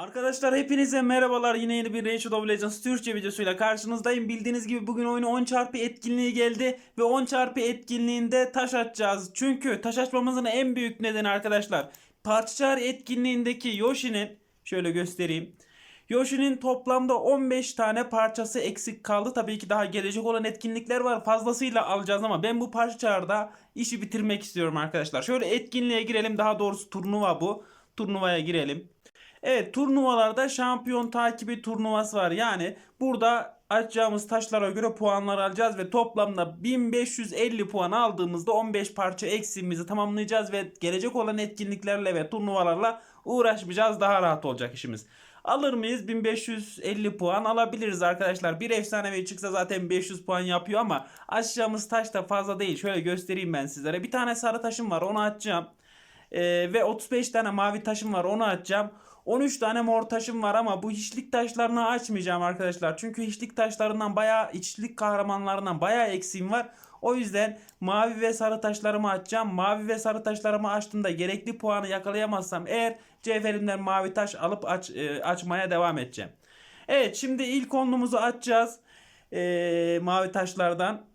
Arkadaşlar hepinize merhabalar. Yine yeni bir Rage of Legends Türkçe videosuyla karşınızdayım. Bildiğiniz gibi bugün oyuna 10 çarpı etkinliği geldi ve 10 çarpı etkinliğinde taş atacağız. Çünkü taş atmamızın en büyük nedeni arkadaşlar parçalar etkinliğindeki Yoshi'nin şöyle göstereyim. Yoshi'nin toplamda 15 tane parçası eksik kaldı. Tabii ki daha gelecek olan etkinlikler var. Fazlasıyla alacağız ama ben bu parçalarda işi bitirmek istiyorum arkadaşlar. Şöyle etkinliğe girelim. Daha doğrusu turnuva bu. Turnuvaya girelim. Evet turnuvalarda şampiyon takibi turnuvası var. Yani burada açacağımız taşlara göre puanlar alacağız ve toplamda 1550 puan aldığımızda 15 parça eksiğimizi tamamlayacağız ve gelecek olan etkinliklerle ve turnuvalarla uğraşmayacağız. Daha rahat olacak işimiz. Alır mıyız? 1550 puan alabiliriz arkadaşlar. Bir efsanevi çıksa zaten 500 puan yapıyor ama açacağımız taş da fazla değil. Şöyle göstereyim ben sizlere. Bir tane sarı taşım var onu açacağım. Ee, ve 35 tane mavi taşım var onu açacağım. 13 tane mor taşım var ama bu hiçlik taşlarını açmayacağım arkadaşlar. Çünkü hiçlik taşlarından bayağı içlik kahramanlarından bayağı eksiğim var. O yüzden mavi ve sarı taşlarımı açacağım. Mavi ve sarı taşlarımı açtığımda gerekli puanı yakalayamazsam eğer cevherimden mavi taş alıp aç, e, açmaya devam edeceğim. Evet şimdi ilk onlumuzu açacağız. E, mavi taşlardan.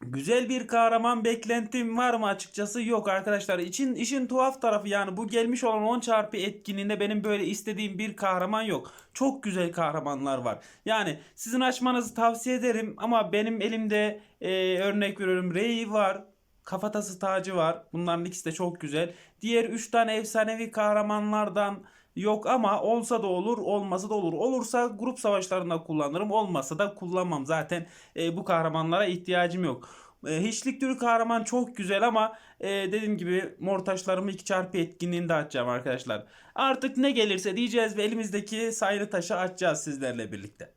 Güzel bir kahraman beklentim var mı açıkçası? Yok arkadaşlar. İçin, işin tuhaf tarafı yani bu gelmiş olan 10 çarpı etkinliğinde benim böyle istediğim bir kahraman yok. Çok güzel kahramanlar var. Yani sizin açmanızı tavsiye ederim ama benim elimde e, örnek veriyorum Rey var. Kafatası tacı var. Bunların ikisi de çok güzel. Diğer 3 tane efsanevi kahramanlardan yok ama olsa da olur, olmasa da olur. Olursa grup savaşlarında kullanırım, olmasa da kullanmam. Zaten e, bu kahramanlara ihtiyacım yok. E, hiçlik türü kahraman çok güzel ama e, dediğim gibi mor taşlarımı 2 çarpı etkinliğinde açacağım arkadaşlar. Artık ne gelirse diyeceğiz ve elimizdeki sayılı taşı açacağız sizlerle birlikte.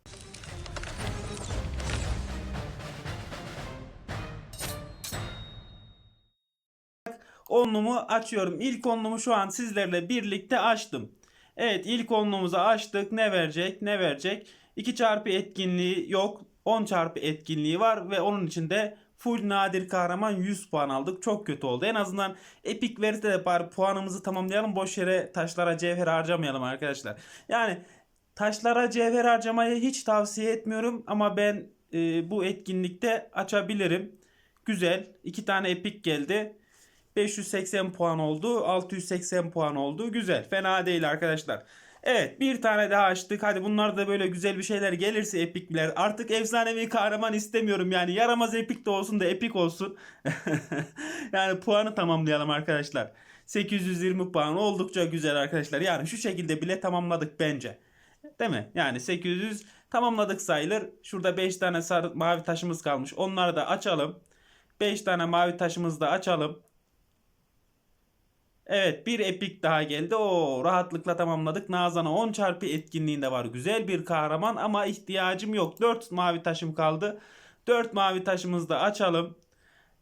Onlumu açıyorum. İlk onlumu şu an sizlerle birlikte açtım. Evet ilk onluğumuzu açtık. Ne verecek? Ne verecek? 2 çarpı etkinliği yok. 10 çarpı etkinliği var ve onun içinde full nadir kahraman 100 puan aldık. Çok kötü oldu. En azından epik verirse de bari puanımızı tamamlayalım. Boş yere taşlara cevher harcamayalım arkadaşlar. Yani taşlara cevher harcamayı hiç tavsiye etmiyorum ama ben e, bu etkinlikte açabilirim. Güzel. 2 tane epik geldi. 580 puan oldu. 680 puan oldu. Güzel. Fena değil arkadaşlar. Evet bir tane daha açtık. Hadi bunlar da böyle güzel bir şeyler gelirse epikler. Artık efsanevi kahraman istemiyorum. Yani yaramaz epik de olsun da epik olsun. yani puanı tamamlayalım arkadaşlar. 820 puan oldukça güzel arkadaşlar. Yani şu şekilde bile tamamladık bence. Değil mi? Yani 800 tamamladık sayılır. Şurada 5 tane sarı mavi taşımız kalmış. Onları da açalım. 5 tane mavi taşımızı da açalım. Evet bir epik daha geldi. O rahatlıkla tamamladık. Nazan'a 10 çarpı etkinliğinde var. Güzel bir kahraman ama ihtiyacım yok. 4 mavi taşım kaldı. 4 mavi taşımızı da açalım.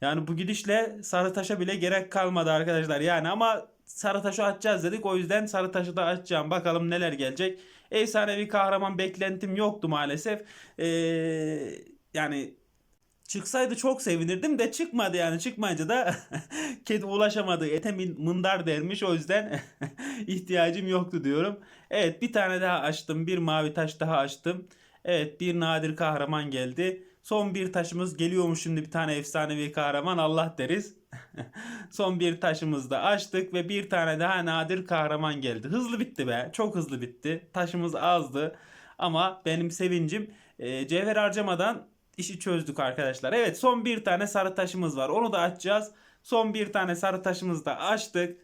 Yani bu gidişle sarı taşa bile gerek kalmadı arkadaşlar. Yani ama sarı taşı açacağız dedik. O yüzden sarı taşı da açacağım. Bakalım neler gelecek. Efsanevi kahraman beklentim yoktu maalesef. Ee, yani Çıksaydı çok sevinirdim de çıkmadı yani çıkmayınca da kedi ulaşamadı ete mındar dermiş o yüzden ihtiyacım yoktu diyorum. Evet bir tane daha açtım bir mavi taş daha açtım. Evet bir nadir kahraman geldi. Son bir taşımız geliyormuş şimdi bir tane efsanevi kahraman Allah deriz. Son bir taşımızı da açtık ve bir tane daha nadir kahraman geldi. Hızlı bitti be çok hızlı bitti. Taşımız azdı ama benim sevincim e, cevher harcamadan işi çözdük arkadaşlar. Evet son bir tane sarı taşımız var. Onu da açacağız. Son bir tane sarı taşımızı da açtık.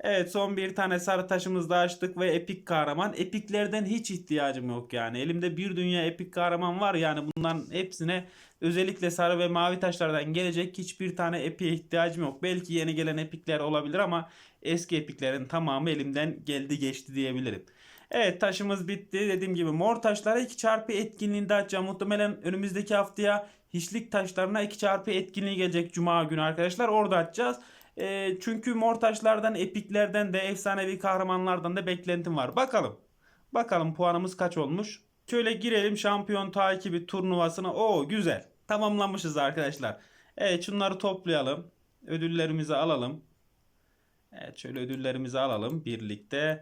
Evet son bir tane sarı taşımızı da açtık ve epik kahraman. Epiklerden hiç ihtiyacım yok yani. Elimde bir dünya epik kahraman var yani bunların hepsine özellikle sarı ve mavi taşlardan gelecek hiçbir tane epiğe ihtiyacım yok. Belki yeni gelen epikler olabilir ama eski epiklerin tamamı elimden geldi geçti diyebilirim. Evet taşımız bitti. Dediğim gibi mor taşlara 2 çarpı etkinliğinde açacağım. Muhtemelen önümüzdeki haftaya hiçlik taşlarına 2 çarpı etkinliği gelecek Cuma günü arkadaşlar. Orada açacağız. E, çünkü mor taşlardan, epiklerden de efsanevi kahramanlardan da beklentim var. Bakalım. Bakalım puanımız kaç olmuş. Şöyle girelim şampiyon takibi turnuvasına. Oo güzel. Tamamlamışız arkadaşlar. Evet şunları toplayalım. Ödüllerimizi alalım. Evet şöyle ödüllerimizi alalım birlikte.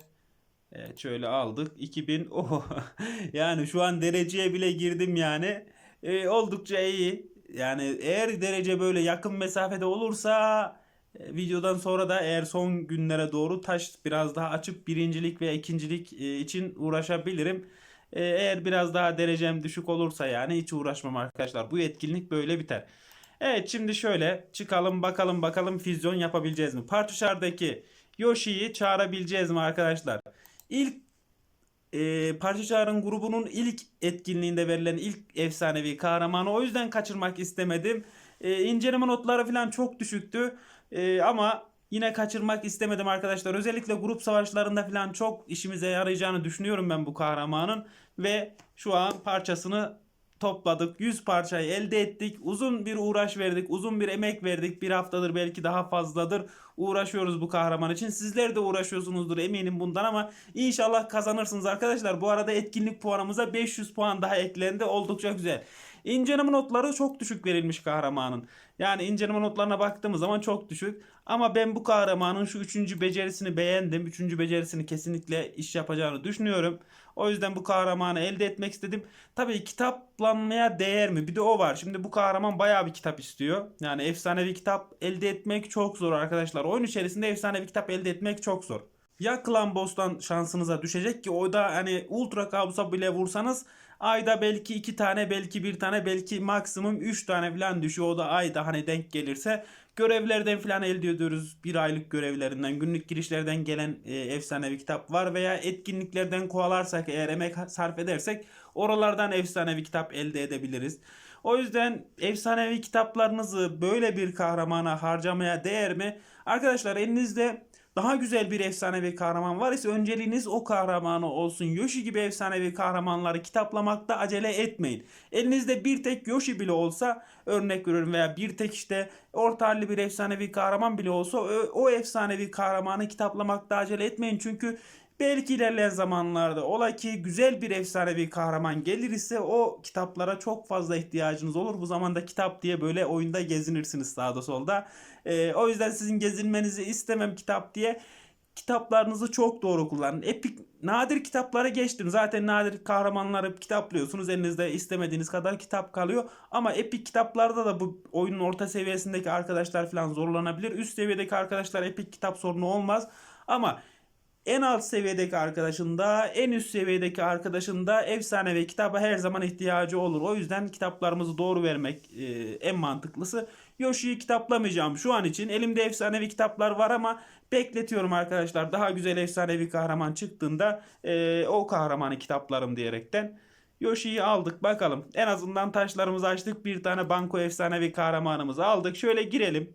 Evet şöyle aldık. 2000. Oh. Yani şu an dereceye bile girdim yani. Ee, oldukça iyi. Yani eğer derece böyle yakın mesafede olursa e, videodan sonra da eğer son günlere doğru taş biraz daha açıp birincilik veya ikincilik e, için uğraşabilirim. E, Eğer biraz daha derecem düşük olursa yani hiç uğraşmam arkadaşlar. Bu etkinlik böyle biter. Evet şimdi şöyle çıkalım bakalım bakalım füzyon yapabileceğiz mi? Partuşar'daki Yoshi'yi çağırabileceğiz mi arkadaşlar? İlk e, Partuşar'ın grubunun ilk etkinliğinde verilen ilk efsanevi kahramanı o yüzden kaçırmak istemedim. E, inceleme notları falan çok düşüktü. E, ama yine kaçırmak istemedim arkadaşlar. Özellikle grup savaşlarında falan çok işimize yarayacağını düşünüyorum ben bu kahramanın. Ve şu an parçasını topladık. 100 parçayı elde ettik. Uzun bir uğraş verdik. Uzun bir emek verdik. Bir haftadır belki daha fazladır. Uğraşıyoruz bu kahraman için. Sizler de uğraşıyorsunuzdur eminim bundan ama inşallah kazanırsınız arkadaşlar. Bu arada etkinlik puanımıza 500 puan daha eklendi. Oldukça güzel. İnceleme notları çok düşük verilmiş kahramanın. Yani inceleme notlarına baktığımız zaman çok düşük. Ama ben bu kahramanın şu üçüncü becerisini beğendim. Üçüncü becerisini kesinlikle iş yapacağını düşünüyorum. O yüzden bu kahramanı elde etmek istedim. Tabii kitaplanmaya değer mi? Bir de o var. Şimdi bu kahraman bayağı bir kitap istiyor. Yani efsanevi kitap elde etmek çok zor arkadaşlar. Oyun içerisinde efsanevi kitap elde etmek çok zor. Ya Clan şansınıza düşecek ki o da hani Ultra Kabusa bile vursanız ayda belki iki tane belki bir tane belki maksimum üç tane falan düşüyor. O da ayda hani denk gelirse görevlerden falan elde ediyoruz. Bir aylık görevlerinden günlük girişlerden gelen e, efsanevi kitap var veya etkinliklerden kovalarsak eğer emek sarf edersek oralardan efsanevi kitap elde edebiliriz. O yüzden efsanevi kitaplarınızı böyle bir kahramana harcamaya değer mi? Arkadaşlar elinizde daha güzel bir efsanevi kahraman var ise önceliğiniz o kahramanı olsun. Yoshi gibi efsanevi kahramanları kitaplamakta acele etmeyin. Elinizde bir tek Yoshi bile olsa örnek veriyorum veya bir tek işte orta halli bir efsanevi kahraman bile olsa o, o efsanevi kahramanı kitaplamakta acele etmeyin. Çünkü Belki ilerleyen zamanlarda ola ki güzel bir efsanevi kahraman gelir ise o kitaplara çok fazla ihtiyacınız olur. Bu zamanda kitap diye böyle oyunda gezinirsiniz sağda solda. Ee, o yüzden sizin gezinmenizi istemem kitap diye. Kitaplarınızı çok doğru kullanın. Epik nadir kitaplara geçtim. Zaten nadir kahramanları kitaplıyorsunuz. Elinizde istemediğiniz kadar kitap kalıyor. Ama epik kitaplarda da bu oyunun orta seviyesindeki arkadaşlar falan zorlanabilir. Üst seviyedeki arkadaşlar epik kitap sorunu olmaz. Ama en alt seviyedeki arkadaşında, en üst seviyedeki arkadaşında efsane ve kitaba her zaman ihtiyacı olur. O yüzden kitaplarımızı doğru vermek e, en mantıklısı. Yoshi'yi kitaplamayacağım şu an için. Elimde efsanevi kitaplar var ama bekletiyorum arkadaşlar. Daha güzel efsanevi kahraman çıktığında e, o kahramanı kitaplarım diyerekten. Yoshi'yi aldık bakalım. En azından taşlarımızı açtık. Bir tane banko efsanevi kahramanımızı aldık. Şöyle girelim.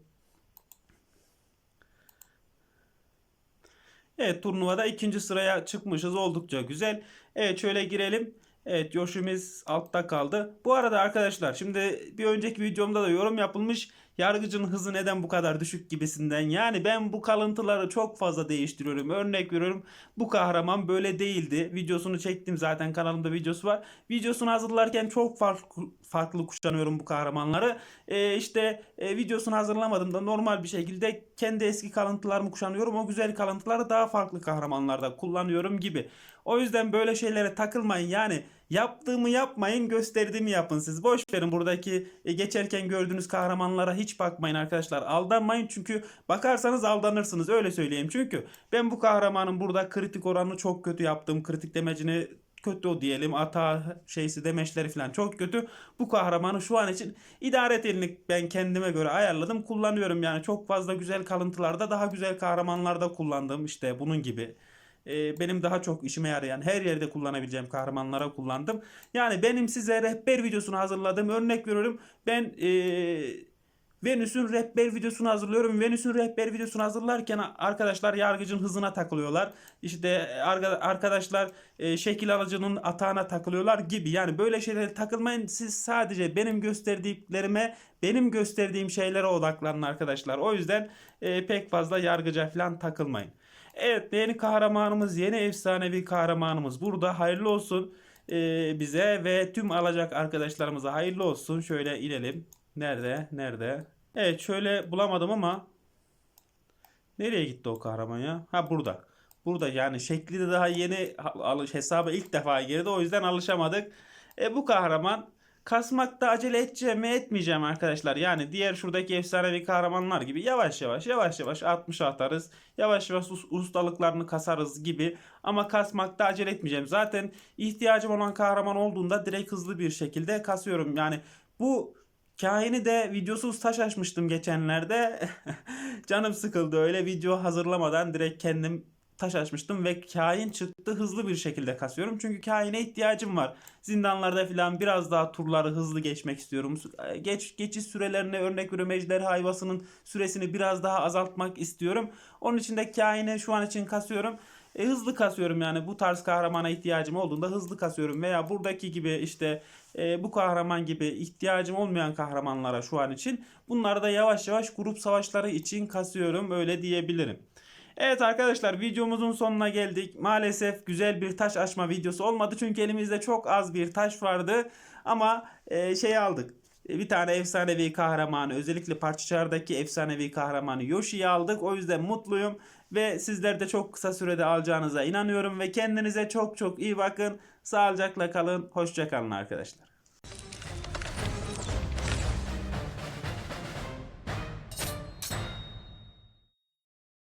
Evet turnuvada ikinci sıraya çıkmışız oldukça güzel. Evet şöyle girelim. Evet Yoshi'miz altta kaldı. Bu arada arkadaşlar şimdi bir önceki videomda da yorum yapılmış. Yargıcın hızı neden bu kadar düşük gibisinden. Yani ben bu kalıntıları çok fazla değiştiriyorum. Örnek veriyorum bu kahraman böyle değildi. Videosunu çektim zaten kanalımda videosu var. Videosunu hazırlarken çok farklı, farklı kuşanıyorum bu kahramanları. Ee, işte e, videosunu hazırlamadım da normal bir şekilde kendi eski kalıntılarımı kuşanıyorum. O güzel kalıntıları daha farklı kahramanlarda kullanıyorum gibi. O yüzden böyle şeylere takılmayın. Yani yaptığımı yapmayın, gösterdiğimi yapın siz. Boş verin buradaki e, geçerken gördüğünüz kahramanlara hiç bakmayın arkadaşlar. Aldanmayın çünkü bakarsanız aldanırsınız öyle söyleyeyim. Çünkü ben bu kahramanın burada kritik oranını çok kötü yaptım. Kritik demecini kötü o diyelim. Ata şeysi demeçleri falan çok kötü. Bu kahramanı şu an için idare etilini ben kendime göre ayarladım. Kullanıyorum yani çok fazla güzel kalıntılarda daha güzel kahramanlarda kullandım. işte bunun gibi e, benim daha çok işime yarayan her yerde kullanabileceğim kahramanlara kullandım. Yani benim size rehber videosunu hazırladım. Örnek veriyorum ben e, Venüs'ün rehber videosunu hazırlıyorum. Venüs'ün rehber videosunu hazırlarken arkadaşlar yargıcın hızına takılıyorlar. İşte arkadaşlar e, şekil alıcının atağına takılıyorlar gibi. Yani böyle şeylere takılmayın. Siz sadece benim gösterdiklerime, benim gösterdiğim şeylere odaklanın arkadaşlar. O yüzden e, pek fazla yargıca falan takılmayın. Evet yeni kahramanımız, yeni efsanevi kahramanımız burada. Hayırlı olsun e, bize ve tüm alacak arkadaşlarımıza hayırlı olsun. Şöyle inelim. Nerede? Nerede? Evet şöyle bulamadım ama nereye gitti o kahraman ya? Ha burada. burada yani şekli de daha yeni alış hesaba ilk defa girdi o yüzden alışamadık. E, bu kahraman kasmakta acele edeceğim mi etmeyeceğim arkadaşlar. Yani diğer şuradaki efsanevi kahramanlar gibi yavaş yavaş yavaş yavaş 60 atarız. Yavaş yavaş us- ustalıklarını kasarız gibi. Ama kasmakta acele etmeyeceğim. Zaten ihtiyacım olan kahraman olduğunda direkt hızlı bir şekilde kasıyorum. Yani bu kahini de videosuz taş açmıştım geçenlerde. Canım sıkıldı öyle video hazırlamadan direkt kendim taş açmıştım ve kain çıktı hızlı bir şekilde kasıyorum. Çünkü kaine ihtiyacım var. Zindanlarda falan biraz daha turları hızlı geçmek istiyorum. Geç geçiş sürelerine örnek veriyorum ejderha hayvasının süresini biraz daha azaltmak istiyorum. Onun için de kaini şu an için kasıyorum. E, hızlı kasıyorum yani bu tarz kahramana ihtiyacım olduğunda hızlı kasıyorum veya buradaki gibi işte e, bu kahraman gibi ihtiyacım olmayan kahramanlara şu an için bunları da yavaş yavaş grup savaşları için kasıyorum öyle diyebilirim. Evet arkadaşlar videomuzun sonuna geldik. Maalesef güzel bir taş açma videosu olmadı çünkü elimizde çok az bir taş vardı ama e, şey aldık. E, Bir tane efsanevi kahramanı özellikle parçaçardaki efsanevi kahramanı Yoshi'yi aldık. O yüzden mutluyum ve sizler de çok kısa sürede alacağınıza inanıyorum ve kendinize çok çok iyi bakın. Sağlıcakla kalın. Hoşça kalın arkadaşlar.